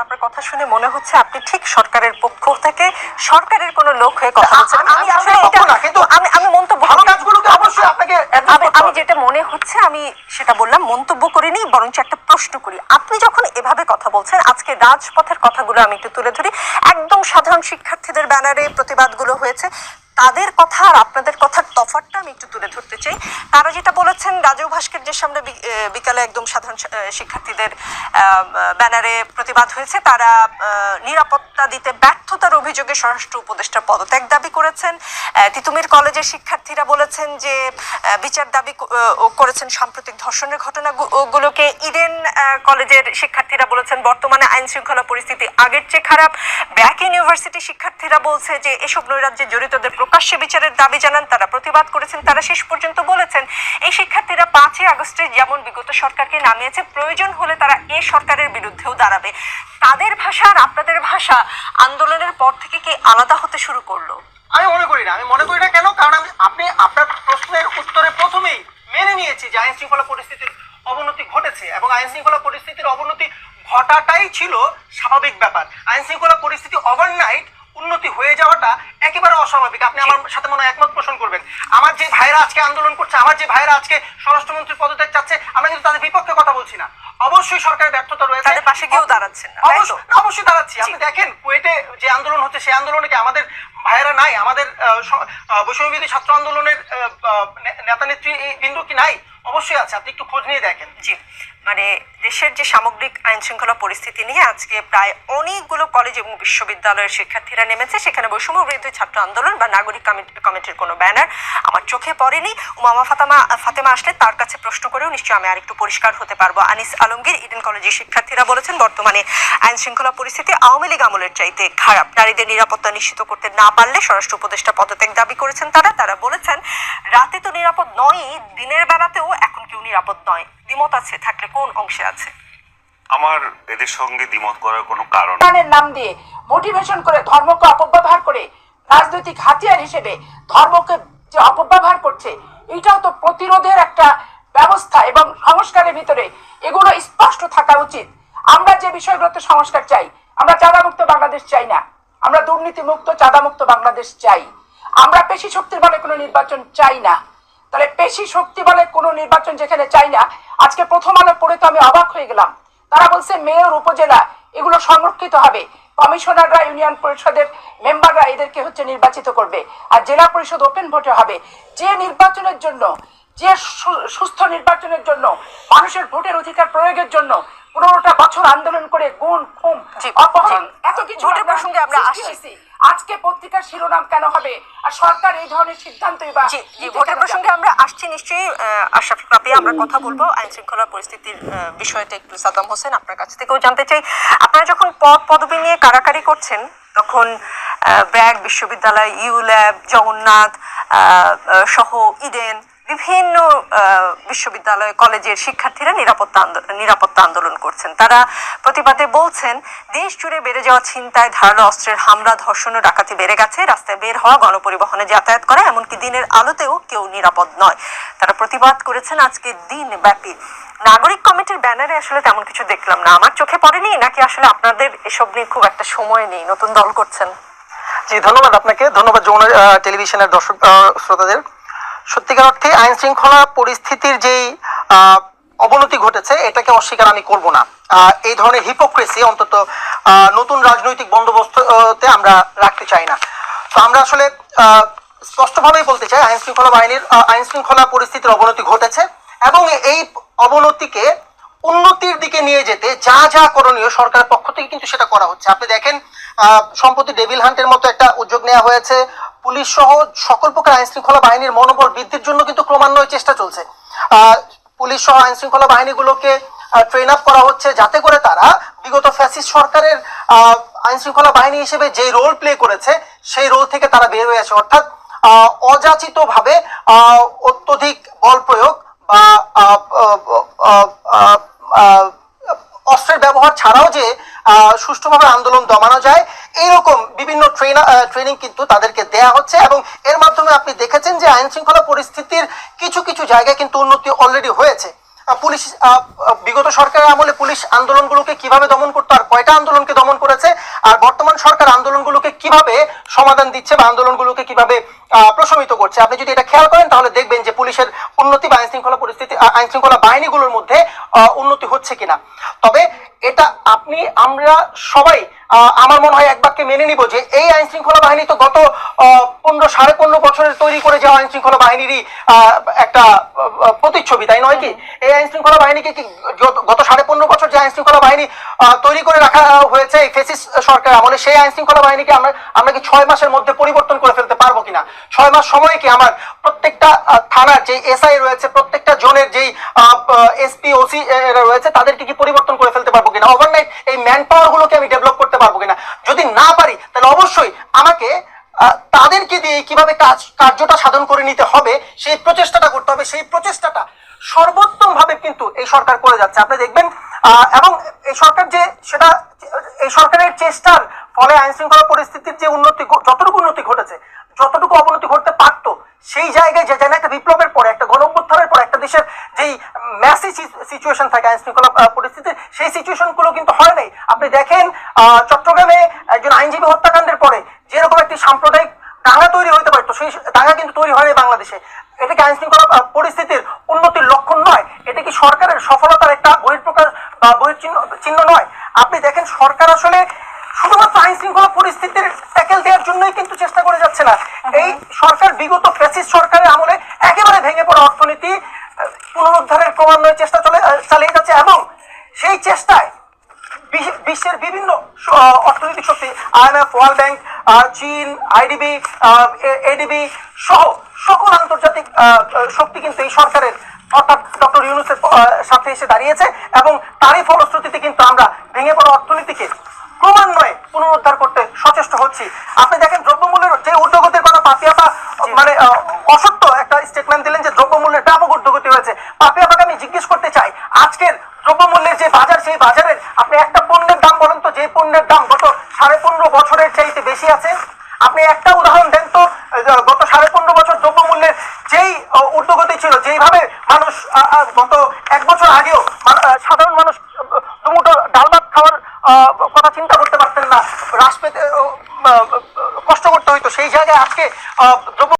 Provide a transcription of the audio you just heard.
আপনার কথা শুনে মনে হচ্ছে আপনি ঠিক সরকারের পক্ষ থেকে সরকারের কোনো লোক হয়ে কথা বলছেন। আমি- আসলে এটা না, কিন্তু আমি আমি মন্তব্য অবশ্যই আপনাকে আমি। যেটা মনে হচ্ছে আমি সেটা বললাম মন্তব্য করিনি বরঞ্চ একটা প্রশ্ন করি। আপনি যখন এভাবে কথা বলছেন আজকে রাজপথের কথাগুলো আমি একটু তুলে ধরি। একদম সাধারণ শিক্ষার্থীদের ব্যানারে প্রতিবাদগুলো হয়েছে। তাদের কথা আর আপনাদের কথার তফাৎটা আমি একটু তুলে ধরতে চাই। তারা যেটা বলেছেন রাজু ভাস্কর্যের সামনে বিকালে একদম সাধারণ শিক্ষার্থীদের ব্যানারে প্রতিবাদ হয়েছে, তারা নিরাপত্তা দিতে ব্যর্থতার অভিযোগে স্বরাষ্ট্র উপদেষ্টার পদত্যাগ দাবি করেছেন। তিতুমির কলেজের শিক্ষার্থীরা বলেছেন যে বিচার দাবি করেছেন সাম্প্রতিক ধর্ষণের ঘটনাগুলোকে ইডেন কলেজের শিক্ষার্থীরা বলেছেন, বর্তমানে আইন শৃঙ্খলা পরিস্থিতি আগের চেয়ে খারাপ। ব্যাক ইউনিভার্সিটি শিক্ষার্থীরা বলছে যে, এসব নৈরাজ্যে জড়িতদের প্রকাশ্যে বিচারের দাবি জানান, তারা প্রতিবাদ করেছেন তারা শেষ পর্যন্ত বলেছেন, এই শিক্ষার্থীরা পাঁচই আগস্টে যেমন বিগত সরকারকে নামিয়েছে, প্রয়োজন হলে তারা এ সরকারের বিরুদ্ধেও দাঁড়াবে। তাদের ভাষা আর আপনাদের ভাষা আন্দোলনের পর থেকে কি আলাদা হতে শুরু করল? আমি মনে করি না, আমি মনে করি না কেন? কারণ আমি, আপনি আপনার প্রশ্নের উত্তরে প্রথমেই মেনে নিয়েছি যে আইন শৃঙ্খলা পরিস্থিতির অবনতি ঘটেছে এবং আইন শৃঙ্খলা পরিস্থিতির অবনতি ঘটাটাই ছিল স্বাভাবিক ব্যাপার। আইন শৃঙ্খলা পরিস্থিতি ওভারনাইট উন্নতি হয়ে যাওয়াটা একেবারে অস্বাভাবিক। আপনি আমার সাথে মনে হয় একমত পোষণ করবেন। আমার যে ভাইরা আজকে আন্দোলন করছে আমার যে ভাইরা আজকে স্বরাষ্ট্রমন্ত্রীর পদত্যাগ চাচ্ছে আমরা কিন্তু তাদের বিপক্ষে কথা বলছি না। অবশ্যই সরকারের ব্যর্থতা রয়েছে। তাদের পাশে গিয়েও দাঁড়াচ্ছেন না, অবশ্যই অবশ্যই দাঁড়াচ্ছি। আপনি দেখেন কুয়েটে যে আন্দোলন হচ্ছে সেই আন্দোলনে কি আমাদের ভাইয়েরা নাই? আমাদের বৈষম্যবিরোধী ছাত্র আন্দোলনের নেতা নেত্রী বিন্দু কি নাই? অবশ্যই আছে। আপনি একটু খোঁজ নিয়ে দেখেন। জি। মানে দেশের যে সামগ্রিক আইন শৃঙ্খলা পরিস্থিতি নিয়ে আজকে প্রায় অনেকগুলো কলেজ এবং বিশ্ববিদ্যালয়ের শিক্ষার্থীরা নেমেছে। সেখানে বৈষম্য বিরোধী ছাত্র আন্দোলন বা নাগরিক কমিটির কোনো ব্যানার আমার চোখে পড়েনি। উমামা ফাতেমা ফাতেমা আসলে তার কাছে প্রশ্ন করেও নিশ্চয়ই আমি আরেকটু পরিষ্কার হতে পারব। আনিস আলমগীর, ইডেন কলেজের শিক্ষার্থীরা বলেছেন, বর্তমানে আইন শৃঙ্খলা পরিস্থিতি আওয়ামী লীগ আমলের চাইতে খারাপ। নারীদের নিরাপত্তা নিশ্চিত করতে না পারলে স্বরাষ্ট্র উপদেষ্টা পদত্যাগ দাবি করেছেন তারা। তারা বলেছেন, রাতে তো নিরাপদ নয়ই, দিনের বেলাতেও নিরাপদ নয় দ্বিমত আছে থাকলে কোন অংশে আছে? আমার এদের সঙ্গে দ্বিমত করার কোনো কারণ নাম দিয়ে মোটিভেশন করে ধর্মকে অপব্যবহার করে রাজনৈতিক হাতিয়ার হিসেবে ধর্মকে যে অপব্যবহার করছে এটাও তো প্রতিরোধের একটা ব্যবস্থা এবং সংস্কারের ভিতরে এগুলো স্পষ্ট থাকা উচিত। আমরা যে বিষয়গুলোতে সংস্কার চাই আমরা চাঁদামুক্ত বাংলাদেশ চাই না। আমরা দুর্নীতি মুক্ত চাঁদামুক্ত বাংলাদেশ চাই। আমরা পেশি শক্তির বলে কোনো নির্বাচন চাই না। তাহলে পেশি শক্তি বলে কোনো নির্বাচন যেখানে চাই না। আজকে প্রথম আলো পড়ে তো আমি অবাক হয়ে গেলাম। তারা বলছে মেয়র উপজেলা এগুলো সংরক্ষিত হবে। কমিশনাররা ইউনিয়ন পরিষদের মেম্বাররা এদেরকে হচ্ছে নির্বাচিত করবে। আর জেলা পরিষদ ওপেন ভোটে হবে। যে নির্বাচনের জন্য যে সুস্থ নির্বাচনের জন্য মানুষের ভোটের অধিকার প্রয়োগের জন্য পনেরোটা বছর আন্দোলন করে গুণ খুম অপহরণ এত কিছু ভোটের প্রসঙ্গে আমরা আসছি। আজকে পত্রিকার শিরোনাম কেন হবে? আর সরকার এই ধরনের সিদ্ধান্তই বা ভোটের প্রসঙ্গে আমরা আসছি নিশ্চয়ই আহ, আশরাফ কাপি আমরা কথা বলব আইন শৃঙ্খলা পরিস্থিতির বিষয়টা একটু সাদাম হোসেন আপনার কাছ থেকেও জানতে চাই। আপনারা যখন পদ পদবি নিয়ে কারাকারি করছেন তখন ব্যাগ ব্র্যাক বিশ্ববিদ্যালয় ইউ ল্যাব জগন্নাথ সহ ইডেন বিভিন্ন বিশ্ববিদ্যালয়, কলেজের শিক্ষার্থীরা নিরাপত্তা নিরাপত্তা আন্দোলন করছেন। তারা প্রতিবাদে বলছেন, দেশ জুড়ে বেড়ে যাওয়া ছিনতাই, ধারালো অস্ত্রের হামলা, ধর্ষণ ও ডাকাতি বেড়ে গেছে, রাস্তায় বের হওয়া, গণপরিবহনে যাতায়াত করা, এমনকি দিনের আলোতেও কেউ নিরাপদ নয়। তারা প্রতিবাদ করেছেন আজকে দিন ব্যাপী নাগরিক কমিটির ব্যানারে আসলে তেমন কিছু দেখলাম না। আমার চোখে পড়েনি, নাকি আসলে আপনাদের এসব নিয়ে খুব একটা সময় নেই? নতুন দল করছেন। জি, ধন্যবাদ আপনাকে। ধন্যবাদ যমুনা টেলিভিশনের দর্শক শ্রোতাদের। সত্যিকার অর্থে আইন শৃঙ্খলা পরিস্থিতির যেই অবনতি ঘটেছে, এটাকে অস্বীকার আমি করব না। এই ধরনের হিপোক্রেসি অন্তত নতুন রাজনৈতিক বন্দোবস্ততে আমরা রাখতে চাই না। তো আমরা আসলে স্পষ্টভাবেই বলতে চাই আইন শৃঙ্খলা বাহিনীর আইন শৃঙ্খলা পরিস্থিতির অবনতি ঘটেছে এবং এই অবনতিকে উন্নতির দিকে নিয়ে যেতে যা যা করণীয় সরকারের পক্ষ থেকে কিন্তু সেটা করা হচ্ছে। আপনি দেখেন সম্প্রতি ডেভিল হান্টের মতো একটা উদ্যোগ নেওয়া হয়েছে পুলিশ সহ সকল প্রকার আইন শৃঙ্খলা বাহিনীর মনোবল বৃদ্ধির জন্য কিন্তু ক্রমান্বয়ে চেষ্টা চলছে। পুলিশ সহ আইন শৃঙ্খলা বাহিনীগুলোকে ট্রেন আপ করা হচ্ছে যাতে করে তারা বিগত ফ্যাসিস্ট সরকারের আইন শৃঙ্খলা বাহিনী হিসেবে যে রোল প্লে করেছে, সেই রোল থেকে তারা বের হয়ে আসে। অর্থাৎ অযাচিত ভাবে অত্যধিক বল প্রয়োগ বা অস্ত্রের ব্যবহার ছাড়াও যে সুষ্ঠুভাবে আন্দোলন দমানো যায়। এইরকম বিভিন্ন ট্রেনিং কিন্তু তাদেরকে দেয়া হচ্ছে এবং এর মাধ্যমে আপনি দেখেছেন যে আইন শৃঙ্খলা পরিস্থিতির কিছু কিছু জায়গায় কিন্তু উন্নতি অলরেডি হয়েছে। পুলিশ বিগত সরকারের আমলে পুলিশ আন্দোলনগুলোকে কীভাবে দমন করতো আর কয়টা আন্দোলনকে দমন করেছে? আর বর্তমান সরকার আন্দোলনগুলোকে কীভাবে সমাধান দিচ্ছে বা আন্দোলনগুলোকে কীভাবে প্রশমিত করছে? আপনি যদি এটা খেয়াল করেন তাহলে দেখবেন যে পুলিশের উন্নতি বা আইন শৃঙ্খলা পরিস্থিতি আইন শৃঙ্খলা বাহিনীগুলোর মধ্যে উন্নতি হচ্ছে কিনা। তবে এটা আপনি আমরা সবাই আহ, আমার মনে হয় এক বাক্যে মেনে নিব যে এই আইন শৃঙ্খলা বাহিনী তো গত আহ, পনেরো সাড়ে পনেরো বছরের তৈরি করে যে আইন শৃঙ্খলা বাহিনীরই আহ, একটা প্রতিচ্ছবি তাই নয় কি? এই আইন শৃঙ্খলা বাহিনীকে কি গত- সাড়ে আইন শৃঙ্খলা বাহিনী তৈরি করে রাখা হয়েছে এই ফেসিস সরকার আমলে। সেই আইন শৃঙ্খলা বাহিনীকে আমরা আমরা কি ছয় মাসের মধ্যে পরিবর্তন করে ফেলতে পারব কিনা? ছয় মাস সময়ে কি আমার? প্রত্যেকটা থানার যে এসআই রয়েছে, প্রত্যেকটা জোনের যেই এসপি, ওসি রয়েছে, তাদেরকে কি পরিবর্তন করে ফেলতে পারব কিনা? ওভারনাইট এই ম্যান পাওয়ার গুলোকে আমি ডেভেলপ করতে পারব কিনা? যদি না পারি, তাহলে অবশ্যই আমাকে তাদেরকে দিয়ে কীভাবে কাজ, কার্যটা সাধন করে নিতে হবে, সেই প্রচেষ্টাটা করতে হবে। সেই প্রচেষ্টাটা সর্বোত্তম ভাবে কিন্তু এই সরকার করে যাচ্ছে। আপনি দেখবেন এবং এই সরকার যে সেটা, এই সরকারের চেষ্টার ফলে আইন শৃঙ্খলা পরিস্থিতির যে উন্নতি যতটুকু উন্নতি ঘটেছে, যতটুকু অবনতি ঘটতে পারতো, সেই জায়গায় যে যেন একটা বিপ্লবের পরে, একটা গণঅভ্যুত্থানের পরে, একটা দেশের যেই ম্যাসি সিচুয়েশন থাকে আইন শৃঙ্খলা পরিস্থিতির, সেই সিচুয়েশনগুলো কিন্তু হয় নাই। আপনি দেখেন চট্টগ্রামে একজন আইনজীবী হত্যাকাণ্ডের পরে যেরকম একটি সাম্প্রদায়িক দাঙ্গা তৈরি হতে পারতো, সেই দাঙ্গা কিন্তু তৈরি হয়নি বাংলাদেশে। এটা কি আইন শৃঙ্খলা পরিস্থিতির উন্নতির লক্ষণ নয়? এটা কি সরকারের সফলতার একটা বহিঃপ্রকাশ বা বহির্চিহ্ন চিহ্ন নয় আপনি দেখেন, সরকার আসলে শুধুমাত্র আইন শৃঙ্খলা পরিস্থিতির ট্যাকেল দেওয়ার জন্যই কিন্তু চেষ্টা করে যাচ্ছে না। এই সরকার, বিগত ফ্যাসিস্ট সরকারের আমলে একেবারে ভেঙে পড়া অর্থনীতি পুনরুদ্ধারের ক্রমান্বয়ে চেষ্টা চলে চালিয়ে যাচ্ছে এবং সেই চেষ্টায় বিশ্বের বিভিন্ন অর্থনৈতিক শক্তি আইএমএফ ওয়ার্ল্ড ব্যাংক চীন আইডিবি এডিবি সহ সকল আন্তর্জাতিক শক্তি কিন্তু এই সরকারের, অর্থাৎ ডক্টর ইউনুসের সাথে এসে দাঁড়িয়েছে এবং তারই ফলশ্রুতিতে কিন্তু আমরা ভেঙে পড়া অর্থনীতিকে ক্রমান্বয়ে পুনরুদ্ধার করতে সচেষ্ট হচ্ছি। আপনি দেখেন দ্রব্যমূল্যের যে ঊর্ধ্বগতির কথা পাপিয়াপা মানে অসত্য একটা স্টেটমেন্ট দিলেন যে দ্রব্যমূল্যের ব্যাপক ঊর্ধ্বগতি হয়েছে। পাপিয়াপাকে আমি জিজ্ঞেস করতে চাই আজকের দ্রব্যমূল্যের যে বাজার সেই বাজারের আপনি একটা পণ্যের দাম বলেন তো যে পণ্যের দাম গত সাড়ে পনেরো বছরের চাইতে বেশি আছে? আপনি একটা উদাহরণ দেন তো আহ, গত সাড়ে পনেরো বছর দ্রব্যমূল্যের যেই আহ, ঊর্ধ্বগতি ছিল যেইভাবে মানুষ আহ, আহ, গত এক বছর আগেও মা- আহ, সাধারণ মানুষ আহ, দুমুঠো ডাল ভাত খাওয়ার আহ, কথা চিন্তা করতে পারতেন না। হ্রাস পেতে কষ্ট করতে হইতো। সেই জায়গায় আজকে